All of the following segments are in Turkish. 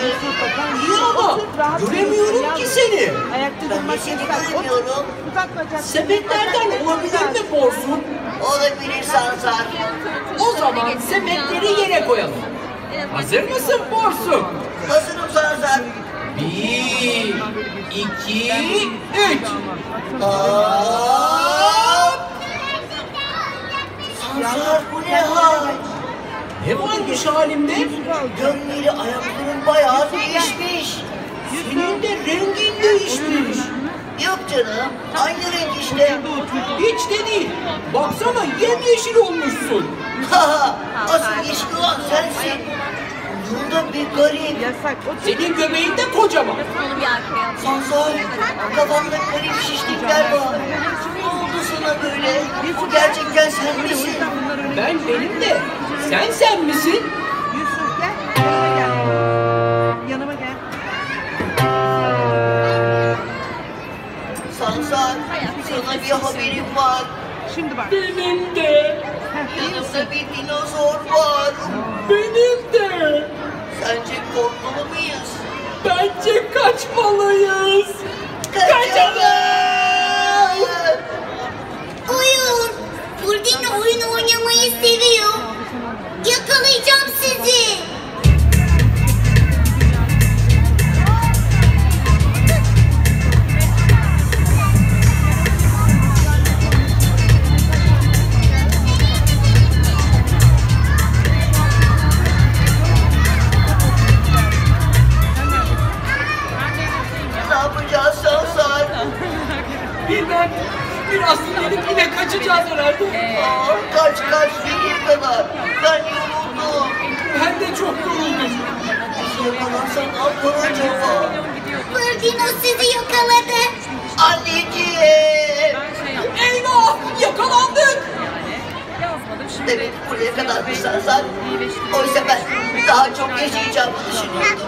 İyi ama göremiyorum ki seni. Ayakta Ben de durmak seni bacak. Sepetlerden olabilir mi Borsuk? Olabilir Sansar. O zaman sepetleri yere koyalım. Hazır mısın Borsuk? Hazırım Sansar. Bir, iki, üç. Hop! Sansar bu ne hal? Ne varmış halimde? Gömleri ayakların bayağı değişmiş. Senin de rengin değişmiş. Yok canım, aynı renk işte. Hiç de değil. Baksana yemyeşil olmuşsun. Asıl yeşil olan sensin. Bunda bir garip. Yasak. Senin göbeğin de kocaman. Sansar, kafamda garip şişlikler var. Sana böyle? Bu gerçekten sen misin? Ben benim de. Sen sen misin? Yusuf gel. Yanıma gel. Yanıma gel. Sansar, sana bir haberim var. Şimdi bak. Benim de. Yanımda bir dinozor var. Benim de. Sence korkmalı mıyız? Bence kaçmalıyız. Kaçalım! Bilmem. Biraz dinlenip yine kaçacağız herhalde. Aa, kaç kaç nereye kadar? Ben yoruldum. Ben de çok yoruldum. Bizi yakalarsa ne yapar acaba? Furdino sizi yakaladı. Anneciğim! Eyvah! Yakalandık. Demek buraya kadarmış Sansar. Oysa ben daha çok yaşayacağımı düşünüyordum.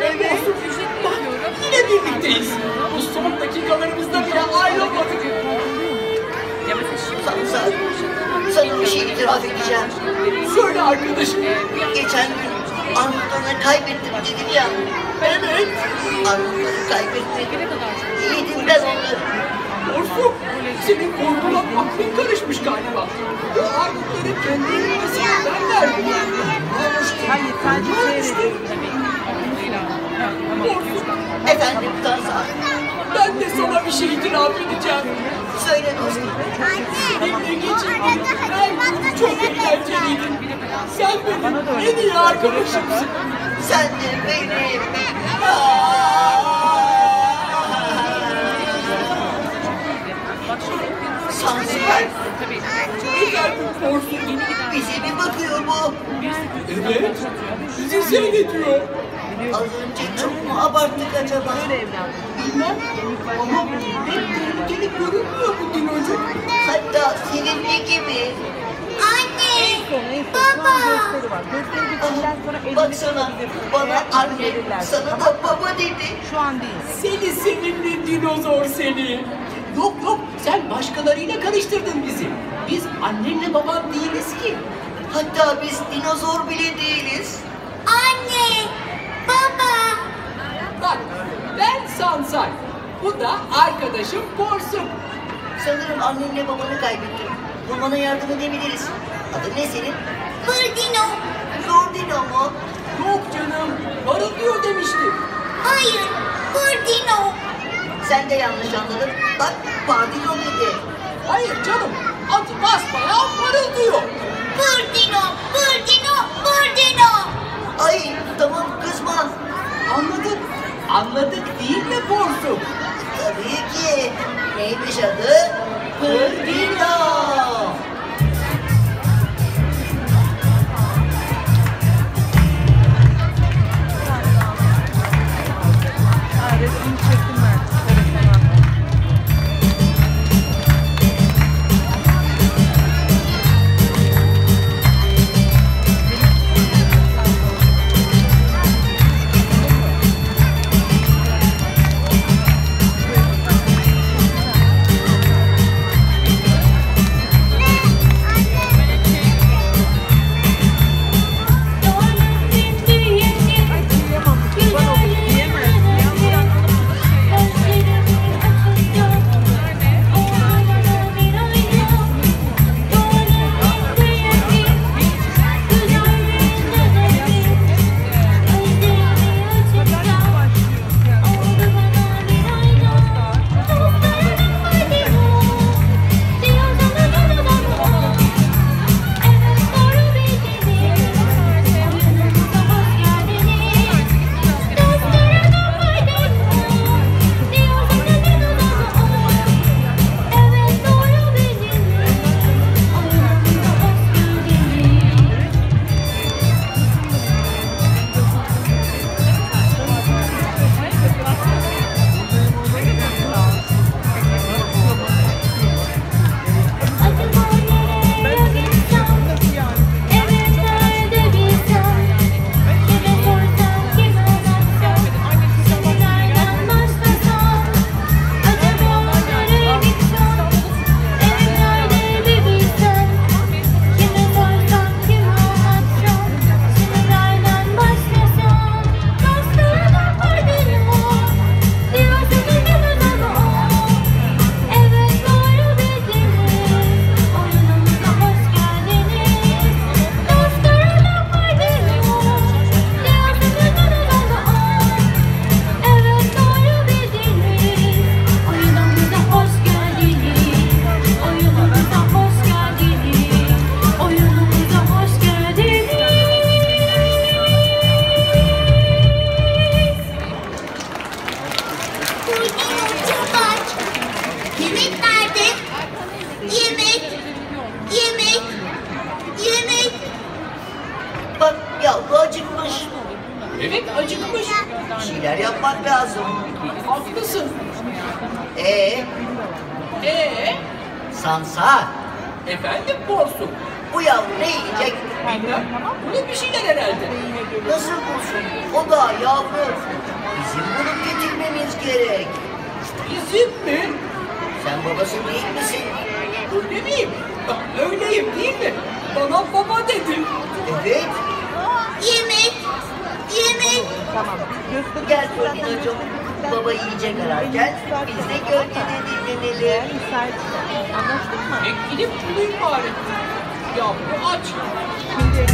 Evet. Bak yine birlikteyiz. Bu son dakikalarımızda Sansar, sana bir şey itiraf edeceğim. Söyle arkadaşım. Geçen gün Armutlarını kaybettim dedim ya. Evet. Armutları kaybettim. Yedim ben onları. Borsuk, senin korkulan aklın karışmış galiba. O armutları kendi elimesinden verdim. Hayır sadece seyredin. Efendim Sansar, ben de sana bir şey itiraf edeceğim. söyle dostum. Seninle geçirdiğim her gün çok eğlenceliydi. Sen benim en iyi arkadaşımsın. Sen de benim. Sansar, Efendim Borsuk, bize mi bakıyor bu? evet, bizi seyrediyor. Az önce çok mu abarttık acaba? Bilmem ama pek tehlikeli görünmüyor bu dinozor. Hatta sevimli gibi. Anne. Baba. Baksana bana anne, sana da baba dedi. Şu an değil. Seni sevimli dinozor seni. Yok yok sen başkalarıyla karıştırdın bizi. Biz annenle baban değiliz ki. Hatta biz dinozor bile değiliz. Anne. Baba. Bak ben Sansar. Bu da arkadaşım Borsuk. Sanırım annenle babanı kaybettim. Bulmana yardım edebiliriz. Adı ne senin? Furdino. Zor Dino mu? Yok canım parıldıyor demiştim. Hayır. Furdino. Sen de yanlış anladın. Bak Pardino dedi. Hayır canım adı basbayağı parıldıyor. Furdino. Furdino. Furdino. Ay tamam kızma. Anladık. Anladık değil mi Borsuk? Tabii ki. Neymiş adı? Pırdino. Yiyecek? Bilmem. Bu bir şeyler herhalde. Nasıl bulsun? O da yavru. Bizim bulup getirmemiz gerek. Bizim mi? Sen babası değil misin? Öyle miyim? Bak, Öyleyim değil mi? Bana baba dedi. Evet. Yemek. Yemek. Tamam. Göster. Gel Ferdinand'cığım. Baba yiyecek ararken biz de gölgede dinlenelim. Anlaştık mı? E gidip bulayım bari. Yavru aç. Şimdi.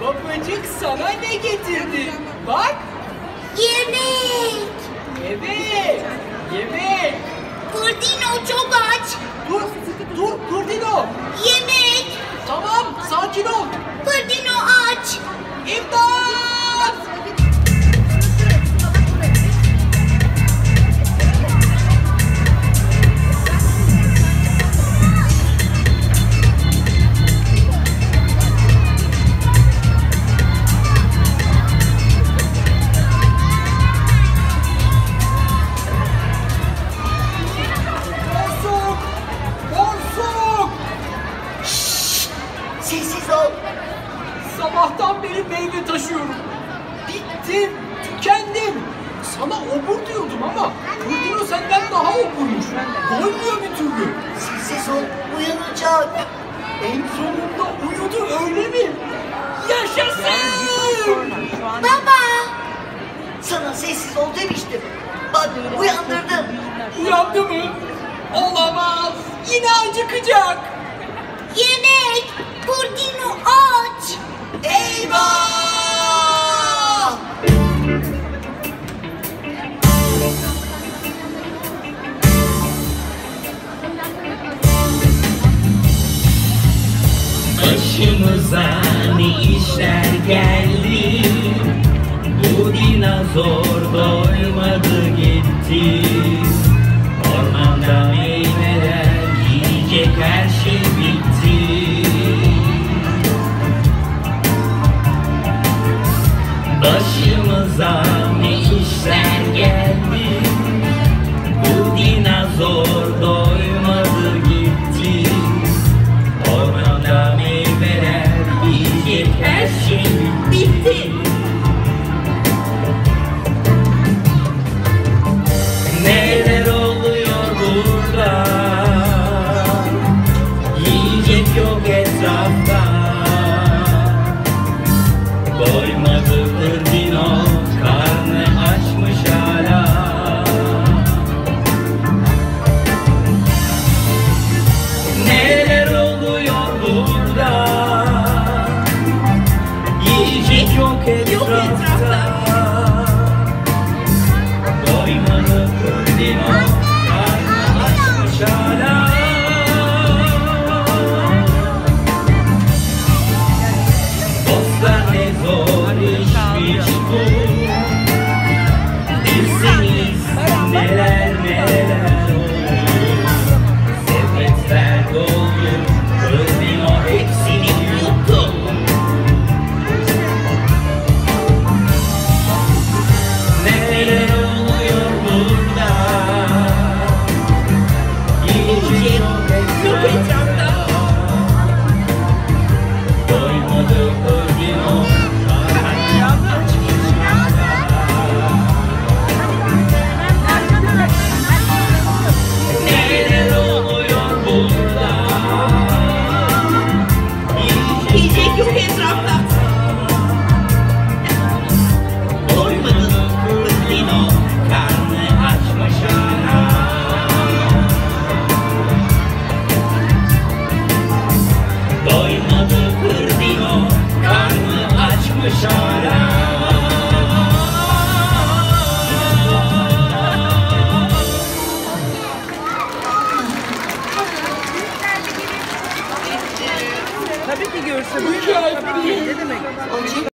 Babacık sana ne getirdi? Bak. Yemek. Evet. Yemek. Kurdino çok aç. Dur. Dur. Dur Dino. Yemek. Tamam. Sakin ol. Kurdino aç. İmdat! Doymuyor bir türlü. Sessiz ol. Uyanacak. En sonunda uyudu öyle mi? Yaşasın! Baba. Sana sessiz ol demiştim. Bak uyandırdın. Uyandı mı? Olamaz. Yine acıkacak. Yemek. Kurdino aç. Eyvah! Başımıza